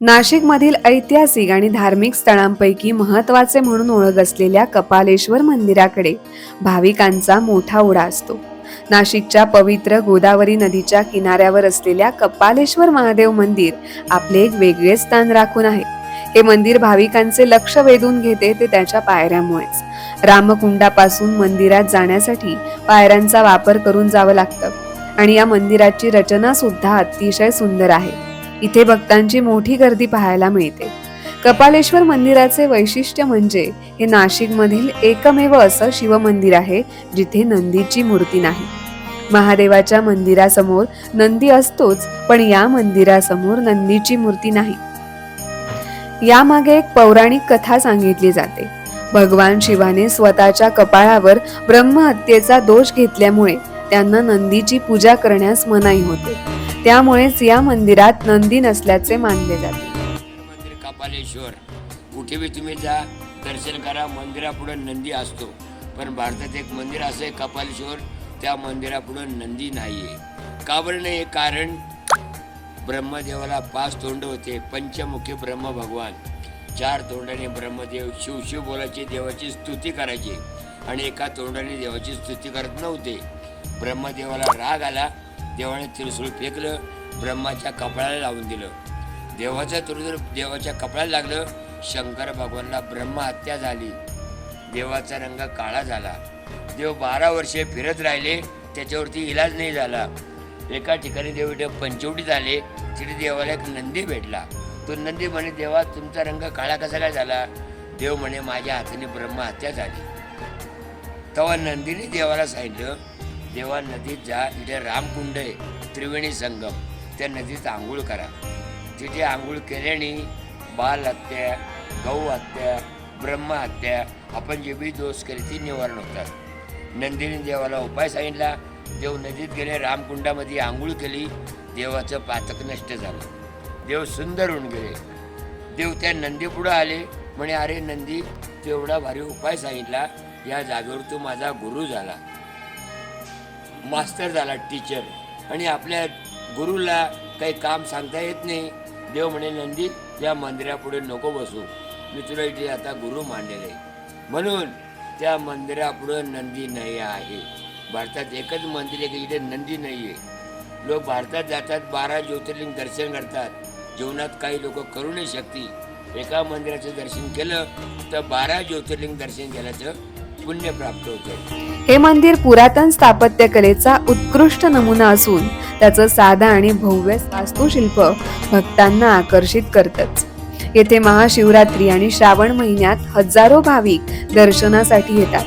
नाशिकमधील ऐतिहासिक आणि धार्मिक स्थळांपैकी महत्त्वाचे म्हणून ओळख असलेल्या कपालेश्वर मंदिराकडे भाविकांचा मोठा ओढा असतो. नाशिकच्या पवित्र गोदावरी नदीच्या किनाऱ्यावर असलेल्या कपालेश्वर महादेव मंदिर आपले एक वेगळे स्थान राखून आहे. हे मंदिर भाविकांचे लक्ष वेधून घेते ते त्याच्या पायऱ्यामुळेच. रामकुंडापासून मंदिरात जाण्यासाठी पायऱ्यांचा वापर करून जावं लागतं. आणि या मंदिराची रचना सुद्धा अतिशय सुंदर आहे. इथे भक्तांची मोठी गर्दी पाहायला मिळते. कपालेश्वर मंदिराचे वैशिष्ट्य म्हणजे हे नाशिकमधील एकमेव असं शिवमंदिर आहे जिथे नंदीची मूर्ती नाही. महादेवाच्या मंदिरासमोर नंदी असतोच पण या मंदिरासमोर नंदीची मूर्ती नाही. यामागे एक पौराणिक कथा सांगितली जाते. भगवान शिवाने स्वतःच्या कपाळावर ब्रह्महत्येचा दोष घेतल्यामुळे त्यांना नंदीची पूजा करण्यास मनाई होते. त्यामुळेच या मंदिरात नंदी नसल्याचे मानले जाते. मंदिर कपालेश्वर. कुठे बी तुम्ही जा दर्शन करा मंदिरापुढे नंदी असतो. पण भारतात एक मंदिर असं आहे कपालेश्वर त्या मंदिरापुढे नंदी नाही आहे का बरं नाही? कारण ब्रह्मदेवाला पाच तोंड होते पंचमुखी ब्रह्म भगवान. चार तोंडाने ब्रह्मदेव शिव शिव बोलायचे देवाची स्तुती करायची. आणि एका तोंडाने देवाची स्तुती करत नव्हते. ब्रह्मदेवाला राग आला देवाने त्रिशूळ फेकलं ब्रह्माच्या कपाळाला लावून दिलं. देवाचं त्रिशूळ देवाच्या कपाळाला लागलं शंकर भगवानला ब्रह्महत्या झाली. देवाचा रंग काळा झाला. देव बारा वर्षे फिरत राहिले त्याच्यावरती इलाज नाही झाला. एका ठिकाणी देव इथे पंचवटी झाले तिथे देवाला एक नंदी भेटला. तो नंदी म्हणे देवा तुमचा रंग काळा कसा काय झाला? देव म्हणे माझ्या हाताने ब्रह्महत्या झाली. तेव्हा नंदीने देवाला सांगितलं देवा नदीत जा इथे रामकुंड आहे त्रिवेणी संगम. त्या नदीत आंघोळ करा. तिथे आंघोळ केल्याने बाल हत्या गहू हत्या ब्रह्महत्या आपण जे बी दोष केले ती निवारण होतात. नंदिनी देवाला उपाय सांगितला देव नदीत गेले रामकुंडामध्ये आंघोळ केली देवाचं पातक नष्ट झालं. देव सुंदर होऊन गेले. देव त्या नंदीपुढं आले म्हणे अरे नंदी तेवढा भारी उपाय सांगितला या जागेवर तू माझा गुरु झाला. मास्टर झाला टीचर आणि आपल्या गुरुला काही काम सांगता येत नाही. देव म्हणे नंदी त्या मंदिरापुढे नको बसू. मी तुला इथे आता गुरु मानलेले म्हणून त्या मंदिरापुढे नंदी नाही आहे. भारतात एकच मंदिर आहे की इथे नंदी नाही आहे. लोक भारतात जातात बारा ज्योतिर्लिंग दर्शन करतात. जीवनात काही लोक करू नाही शकती. एका मंदिराचं दर्शन केलं तर बारा ज्योतिर्लिंग दर्शन केल्याचं पुण्य प्राप्त होते. हे मंदिर पुरातन स्थापत्यकलेचा उत्कृष्ट नमुना असून त्याचं साधा आणि भव्य वास्तुशिल्प भक्तांना आकर्षित करतच. येथे महाशिवरात्री आणि श्रावण महिन्यात हजारो भाविक दर्शनासाठी येतात.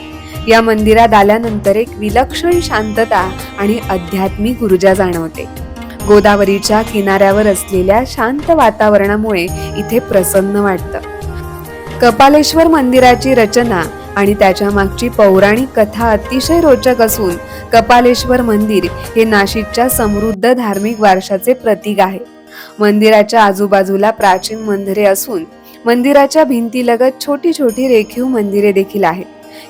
या मंदिरात आल्यानंतर एक विलक्षण शांतता आणि आध्यात्मिक ऊर्जा जाणवते. गोदावरीच्या किनाऱ्यावर असलेल्या शांत वातावरणामुळे इथे प्रसन्न वाटतं. कपालेश्वर मंदिराची रचना आणि त्याच्या मागची पौराणिक कथा अतिशय रोचक असून कपालेश्वर मंदिर हे नाशिकच्या समृद्ध धार्मिक वारशाचे प्रतीक आहे. मंदिराच्या आजूबाजूला प्राचीन मंदिरे असून मंदिराच्या भिंतीलगत छोटी छोटी रेखीव मंदिरे देखील आहेत.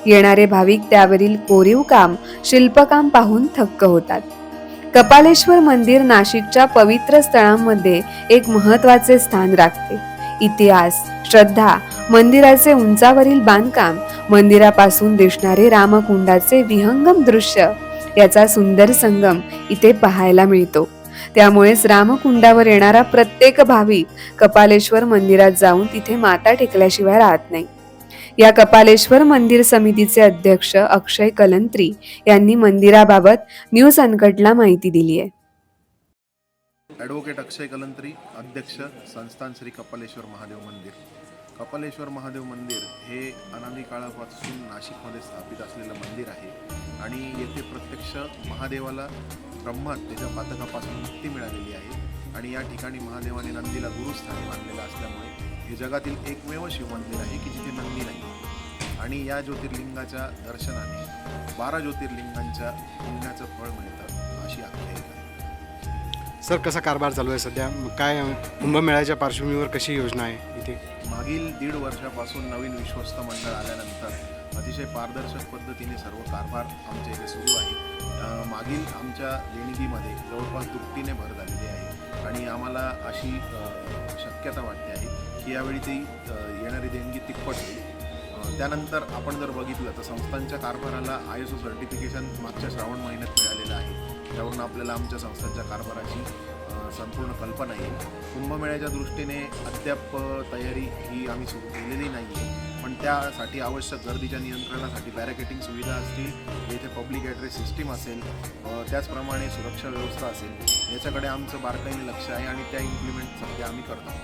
येणारे भाविक त्यावरील कोरीव काम शिल्पकाम पाहून थक्क होतात. कपालेश्वर मंदिर नाशिकच्या पवित्र स्थळांमध्ये एक महत्त्वाचे स्थान राखते. इतिहास श्रद्धा मंदिराचे उंचावरील बांधकाम मंदिरापासून दिसणारे रामकुंडाचे विहंगम दृश्य याचा सुंदर संगम इथे पाहायला मिळतो. त्यामुळेच रामकुंडावर येणारा प्रत्येक भाविक कपालेश्वर मंदिरात जाऊन तिथे माता टेकल्याशिवाय राहत नाही. या कपालेश्वर मंदिर समितीचे अध्यक्ष अक्षय कलंत्री यांनी मंदिराबाबत न्यूज अनकटला माहिती दिली आहे. ॲडव्होकेट अक्षय कलंत्री अध्यक्ष संस्थान श्री कपालेश्वर महादेव मंदिर. कपालेश्वर महादेव मंदिर हे अनादी काळापासून नाशिकमध्ये स्थापित असलेलं मंदिर आहे. आणि येथे प्रत्यक्ष महादेवाला ब्रह्मात त्याच्या पातकापासून मुक्ती मिळालेली आहे. आणि या ठिकाणी महादेवाने नंदीला गुरुस्थान मानलेलं असल्यामुळे हे जगातील एकमेव शिवमंदिर आहे की जिथे नंदी नाही. आणि या ज्योतिर्लिंगाच्या दर्शनाने बारा ज्योतिर्लिंगांच्या पुण्याचं फळ मिळतं. सर कसा कारभार चालू आहे सध्या? मग काय कुंभमेळ्याच्या पार्श्वभूमीवर कशी योजना आहे इथे? मागील दीड वर्षापासून नवीन विश्वस्त मंडळ आल्यानंतर अतिशय पारदर्शक पद्धतीने सर्व कारभार आमच्या इथे सुरू आहे. मागील आमच्या देणगीमध्ये जवळपास दुपटीने भर झालेली आहे आणि आम्हाला अशी शक्यता वाटते आहे की यावेळी ती येणारी देणगी तिप्पट होईल. त्यानंतर आपण जर बघितलं तर संस्थांच्या कारभाराला आय एस ओ सर्टिफिकेशन मागच्या श्रावण महिन्यात मिळालेलं आहे. त्यावरून आपल्याला आमच्या संस्थांच्या कारभाराची संपूर्ण कल्पना येईल. कुंभमेळ्याच्या दृष्टीने अद्याप तयारी ही आम्ही सुरू केलेली नाही आहे पण त्यासाठी आवश्यक गर्दीच्या नियंत्रणासाठी बॅरिकेटिंग सुविधा असतील येथे पब्लिक ॲड्रेस सिस्टीम असेल त्याचप्रमाणे सुरक्षा व्यवस्था असेल याच्याकडे आमचं बारकाईने लक्ष आहे आणि त्या इम्प्लिमेंट सध्या आम्ही करतो